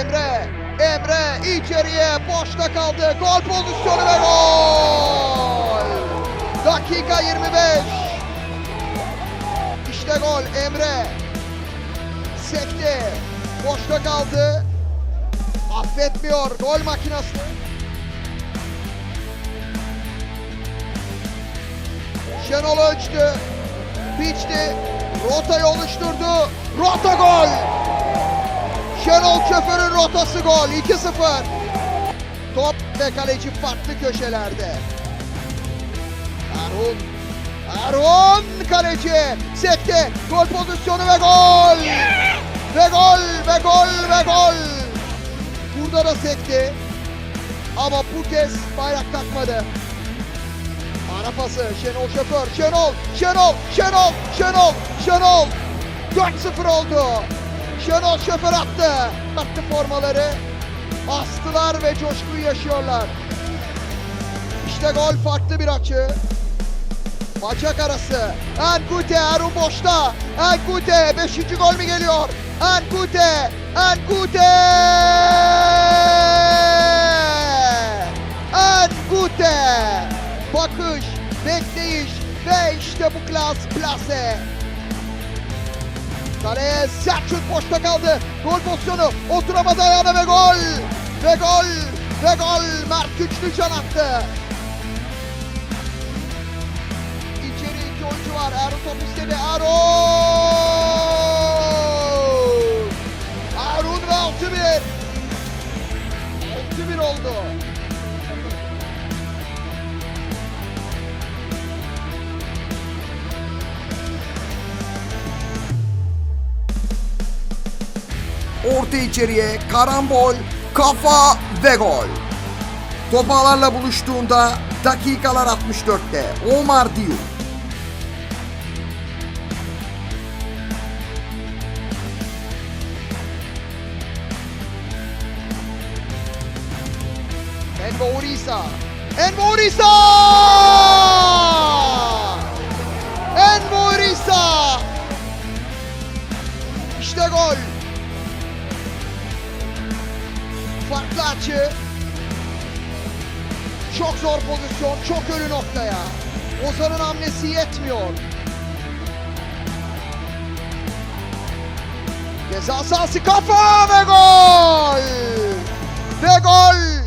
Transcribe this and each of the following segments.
Emre, Emre içeriye boşta kaldı. Gol pozisyonu ve gol. Dakika 25. İşte gol Emre. Sekti. Boşta kaldı. Affetmiyor gol makinası. Şenol ölçtü. Biçti. Rotayı oluşturdu. Rota gol. Şenol Şoför'ün rotası gol. 2-0. Top ve kaleci farklı köşelerde. Erhun. Erhun kaleci. Sekti. Gol pozisyonu ve gol. Ve gol ve gol ve gol. Burada da sekti. Ama bu kez bayrak takmadı. Ara pası Şenol Şoför. Şenol, Şenol, Şenol, Şenol, Şenol. 4-0 oldu. Şenol Şoför attı. Attı formaları. Astılar ve coşkuyu yaşıyorlar. İşte gol farklı bir açı. Bacak arası. Enkute Erun boşta. Enkute 5. gol mü geliyor? Enkute. Enkute. Enkute. Bakış, bekleyiş ve işte bu klas plase. Kaleye sert şut boşta kaldı. Gol pozisyonu oturamadı ayağına ve gol. Ve gol. Ve gol. Mert Güçlü can attı. İçeri iki oyuncu var. Erun top istedi. Erun! Orta içeriye karambol, kafa ve gol. Top ağlarla buluştuğunda dakikalar 64'te Omar Diouf. Envo Urisa. Envo Urisa! Farklı açı. Çok zor pozisyon, çok ölü noktaya. Ozan'ın hamlesi yetmiyor. Ceza sahası kafa ve gol! Ve gol!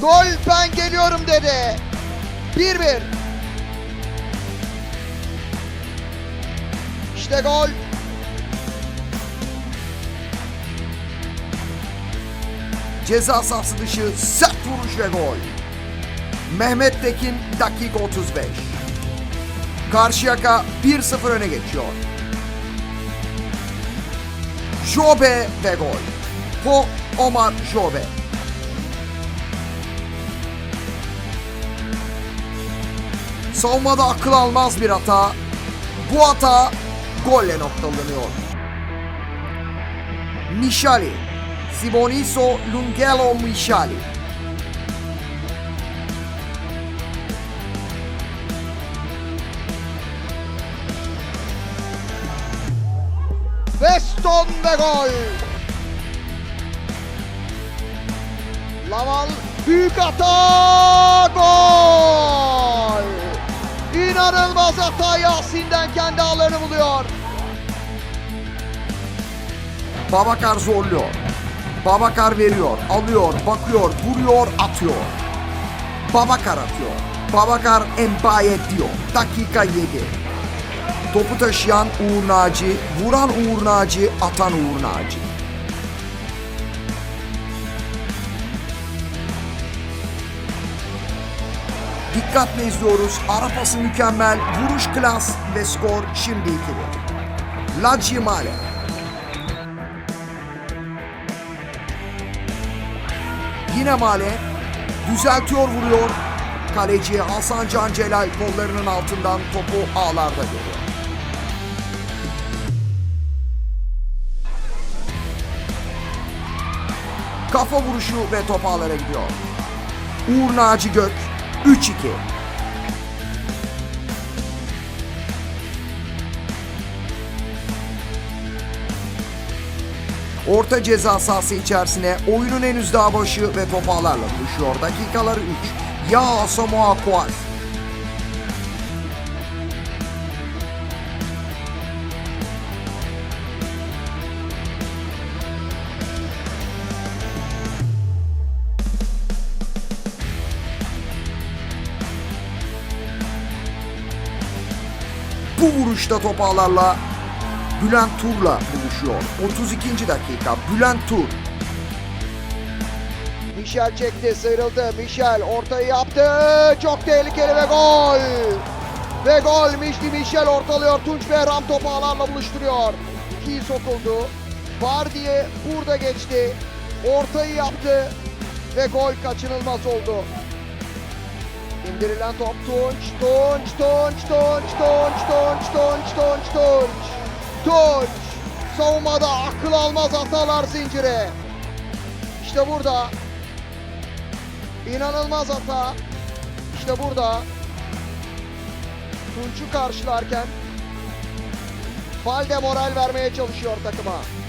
Gol ben geliyorum dedi. 1-1. İşte gol. Ceza sahası dışı sert vuruş ve gol. Mehmet Tekin dakika 35. Karşıyaka 1-0 öne geçiyor. Jobe ve gol. Po Omar Jobe. Savunmada akıl almaz bir hata. Bu hata golle noktalanıyor. Mishali. Siboniso Lungelo Mishali. Weston ve gol. Laval büyük hata gol. İnanılmaz hata Yasin'den kendi ağlarını buluyor. Babakar zorluyor. Babakar veriyor, alıyor, bakıyor, vuruyor, atıyor. Babakar atıyor. Babakar Embaye diyor. Dakika 7. Topu taşıyan Uğur Naci, vuran Uğur Naci, atan Uğur Naci. Dikkatle izliyoruz. Ara pası mükemmel. Vuruş klas ve skor şimdi 2-1. Laci Yine Male düzeltiyor vuruyor. Kaleci Hasan Can Celal kollarının altından topu ağlarda görüyor. Kafa vuruşu ve top ağlara gidiyor. Uğur Naci Gök 3-2. Orta ceza sahası içerisine oyunun henüz daha başı ve top ağlarla buluşuyor. Dakikaları 3. Ya Asamoah Gyan. Bu vuruşta top ağlarla Bülent Tur'la buluşuyor. 32. dakika Bülent Tur. Michel çekti, sıyrıldı. Michel ortayı yaptı. Çok tehlikeli ve gol. Ve gol. Mişli Michel ortalıyor. Tunç Behram topu ağlarla buluşturuyor. İkiyi sokuldu. Vardiye burada geçti. Ortayı yaptı. Ve gol kaçınılmaz oldu. İndirilen top Tunç. Tunç, Tunç, Tunç, Tunç, Tunç, Tunç, Tunç, Tunç. Tunç. Savunmada akıl almaz hatalar zinciri. İşte burada İnanılmaz hata. İşte burada Tunç'u karşılarken Valde moral vermeye çalışıyor takıma.